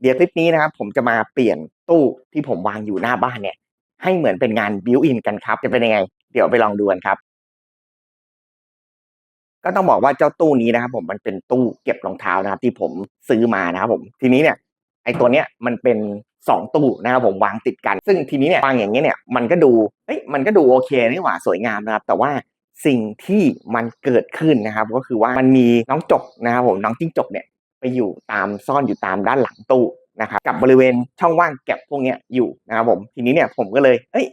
เดี๋ยวคลิปนี้นะครับผมจะมาเปลี่ยนตู้ที่ผมวางอยู่หน้าบ้านเนี่ย ให้เหมือนเป็นงานบิวอินกันครับ จะเป็นยังไง เดี๋ยวไปลองดูกันครับ ก็ต้องบอกว่าเจ้าตู้นี้นะครับ ผมมันเป็นตู้เก็บรองเท้านะครับ ที่ผมซื้อมานะครับผมทีนี้เนี่ยไอตัวเนี้ยมันเป็นสองตู้นะครับผมวางติดกัน ซึ่งทีนี้เนี่ยวางอย่างเงี้ยเนี่ยมันก็ดูเอ้ยมันก็ดูโอเคนี่หว่าสวยงามนะครับ แต่ว่าสิ่งที่มันเกิดขึ้นนะครับ ก็คือว่ามันมีน้องจกนะครับผมน้องจิ้งจกเนี่ย ไปอยู่ตามซ่อนอยู่ตามด้านหลังตู้นะครับกับบริเวณช่องว่างเก็บพวกนี้อยู่นะครับผมทีนี้เนี่ยผมก็เลยเอ้ย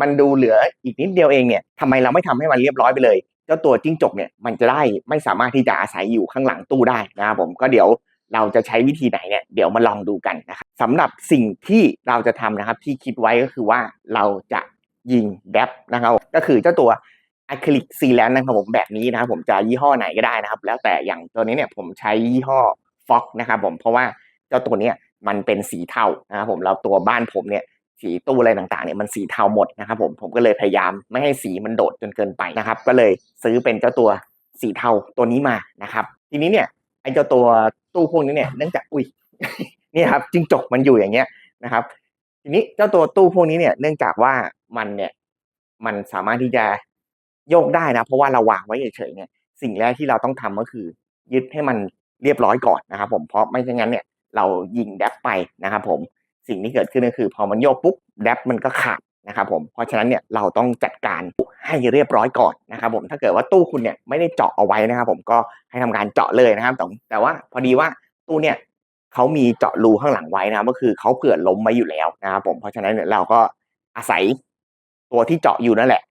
มันดูเหลืออีกนิดเดียวเองเนี่ยทำไมเราไม่ทำให้มันเรียบร้อยไปเลยเจ้าตัวจิ้งจกเนี่ยมันจะได้ไม่สามารถที่จะอาศัยอยู่ข้างหลังตู้ได้นะครับผมก็เดี๋ยวเราจะใช้วิธีไหนเนี่ยเดี๋ยวมาลองดูกันนะครับสำหรับสิ่งที่เราจะทำนะครับที่คิดไว้ก็คือว่าเราจะยิงแดบนะครับก็คือเจ้าตัวอะคริลิกซีแลนนะครับผมแบบนี้นะครับผมจะยี่ห้อไหนก็ได้นะครับ แล้วแต่อย่างตัวนี้เนี่ยผมใช้ยี่ห้อ ฟ็อกนะครับผมเพราะว่าเจ้าตัวเนี้ยมันเป็นสีเทานะครับผมแล้วตัวบ้านผมเนี่ยสีตู้อะไรต่างๆเนี่ยมันสีเทาหมดนะครับผมผมก็เลยพยายามไม่ให้สีมันโดดจนเกินไปนะครับก็เลยซื้อเป็นเจ้าตัวสีเทาตัวนี้มานะครับ ทีนี้เนี่ยไอ้เจ้าตัวตู้พวกนี้เนี่ยเนื่องจากอุ้ยนี่ครับจิ้งจกมันอยู่อย่างเงี้ยนะครับ ทีนี้เจ้าตัวตู้พวกนี้เนี่ยเนื่องจากว่ามันเนี่ยมันสามารถที่จะโยกได้นะ เพราะว่าเราวางไว้เฉยๆเนี่ยสิ่งแรกที่เราต้องทำก็คือ ยึดให้มัน เรียบร้อยก่อนนะครับผมเพราะไม่เช่นนั้นเนี่ยเรายิงแดบไปนะครับผมสิ่งที่เกิดขึ้นก็คือพอมันโยกปุ๊บแดบมันก็ขาดนะครับผมเพราะฉะนั้นเนี่ยเราต้องจัดการให้เรียบร้อยก่อนนะครับผมถ้าเกิดว่าตู้คุณเนี่ยไม่ได้เจาะเอาไว้นะครับผมก็ให้ทำการเจาะเลยนะครับแต่แต่ว่าพอดีว่าตู้เนี่ยเขามีเจาะรูข้างหลังไว้นะครับก็คือเขาเผื่อล้มไว้อยู่แล้วนะครับผมเพราะฉะนั้นเนี่ยเราก็อาศัยตัวที่เจาะอยู่นั่นแหละ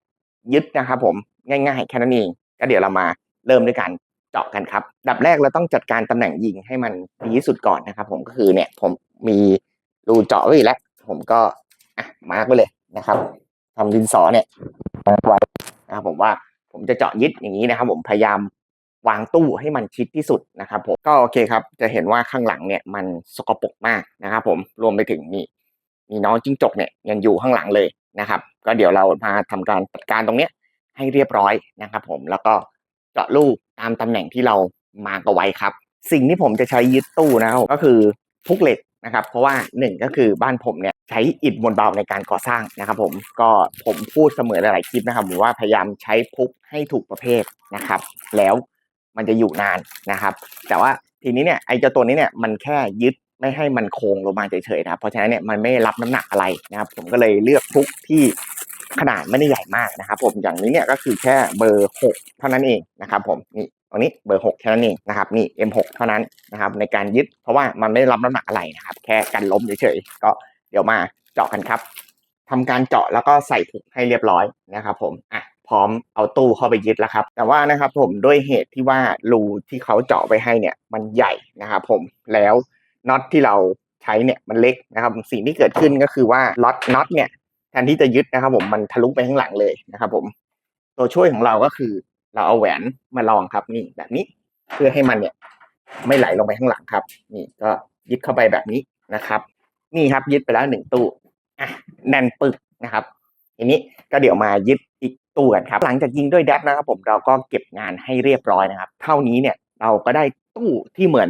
ยึดนะครับผมง่ายๆแค่นั้นเองก็เดี๋ยวเรามาเริ่มด้วยการ เจาะกันครับดับแรกเราต้องจัดการตำแหน่งยิงให้มันดีที่สุดก่อนนะครับ ผมก็คือเนี่ยผมมีรูเจาะไว้แล้ว ผมก็อะมาร์กไว้เลยนะครับทำดินสอเนี่ยมาร์กไว้นะครับผมว่าผมจะเจาะยึดอย่างนี้นะครับ ผมพยายามวางตู้ให้มันชิดที่สุดนะครับ ผมก็โอเคครับ จะเห็นว่าข้างหลังเนี่ยมันสกปรกมากนะครับ ผมรวมไปถึงนี่มีน้องจิ้งจกเนี่ยยังอยู่ข้างหลังเลยนะครับ ก็เดี๋ยวเรามาทำการจัดการตรงเนี้ยให้เรียบร้อยนะครับ ผมแล้วก็ เจาะลูกตามตำแหน่งที่เรามาร์กเอาไว้ครับ สิ่งที่ผมจะใช้ยึดตู้นะครับก็คือพุกเหล็กนะครับ เพราะว่าหนึ่งก็คือบ้านผมเนี่ยใช้อิฐมวลเบาในการก่อสร้างนะครับ ผมก็ผมพูดเสมอหลายคลิปนะครับผมว่าพยายามใช้พุกให้ถูกประเภทนะครับ แล้วมันจะอยู่นานนะครับ แต่ว่าทีนี้เนี่ยไอ้เจ้าตัวนี้เนี่ยมันแค่ยึดไม่ให้มันโค้งลงมาเฉยๆนะครับเพราะฉะนั้นเนี่ยมันไม่รับน้ำหนักอะไรนะครับ ผมก็เลยเลือกพุกที่ ขนาดไม่ได้ใหญ่มากนะครับผมอย่างนี้เนี่ยก็คือแค่เบอร์หกเท่านั้นเองนะครับผมนี่ตรงนี้เบอร์หกแค่นั้นเองนะครับนี่ M6 เท่านั้นนะครับในการยึดเพราะว่ามันไม่รับน้ำหนักอะไรนะครับแค่กันล้มเฉยๆก็เดี๋ยวมาเจาะกันครับทำการเจาะแล้วก็ใส่ถุงให้เรียบร้อยนะครับผมอะพร้อมเอาตู้เข้าไปยึดแล้วครับ แต่ว่านะครับผมด้วยเหตุที่ว่ารูที่เขาเจาะไปให้เนี่ยมันใหญ่นะครับผมแล้วน็อตที่เราใช้เนี่ยมันเล็กนะครับสิ่งที่เกิดขึ้นก็คือว่าล็อตน็อตเนี่ย ทนที่จะยึดนะครับ ผมมันทะลุไปข้างหลังเลยนะครับ ผม ตัวช่วยของเราก็คือ เราเอาแหวนมาลองครับนี่แบบนี้ เพื่อให้มันเนี่ย ไม่ไหลลงไปข้างหลังครับ นี่ก็ยึดเข้าไปแบบนี้นะครับ นี่ครับยึดไปแล้วหนึ่งตู้อะแน่นปึกนะครับทีนี้ก็เดี๋ยวมายึดอีกตู้กันครับ หลังจากยิงด้วยแดบนะครับ ผมเราก็เก็บงานให้เรียบร้อยนะครับ เท่านี้เนี่ยเราก็ได้ตู้ที่เหมือน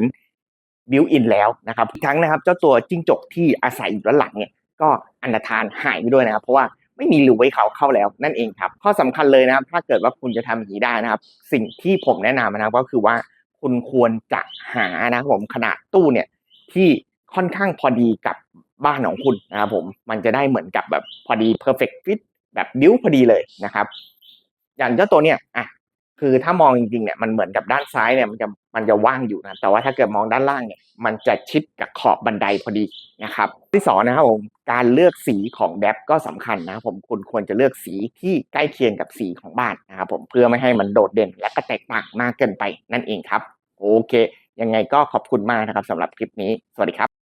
บิวอินแล้วนะครับทั้งนะครับ เจ้าตัวจิ้งจกที่อาศัยอยู่ด้านหลังเนี่ย ก็อันธานหายไปด้วยนะครับ เพราะว่าไม่มีรูไว้เขาเข้าแล้วนั่นเองครับ ข้อสำคัญเลยนะครับ ถ้าเกิดว่าคุณจะทำอย่างนี้ได้นะครับ สิ่งที่ผมแนะนำนะครับก็คือว่าคุณควรจะหานะครับผมขนาดตู้เนี่ยที่ค่อนข้างพอดีกับบ้านของคุณนะครับผมมันจะได้เหมือนกับแบบพอดี perfect fit แบบบิ้วพอดีเลยนะครับ อย่างเจ้าตัวเนี่ยอะ คือถ้ามองจริงๆเนี่ยมันเหมือนกับด้านซ้ายเนี่ยมันจะมันจะว่างอยู่นะแต่ว่าถ้าเกิดมองด้านล่างเนี่ยมันจะชิดกับขอบบันไดพอดีนะครับ ที่สองนะครับผมการเลือกสีของแดบก็สำคัญนะครับผมคุณควรจะเลือกสีที่ใกล้เคียงกับสีของบ้านนะครับผมเพื่อไม่ให้มันโดดเด่นและก็แตกต่างมากเกินไปนั่นเองครับ โอเค ยังไงก็ขอบคุณมากนะครับสำหรับคลิปนี้สวัสดีครับ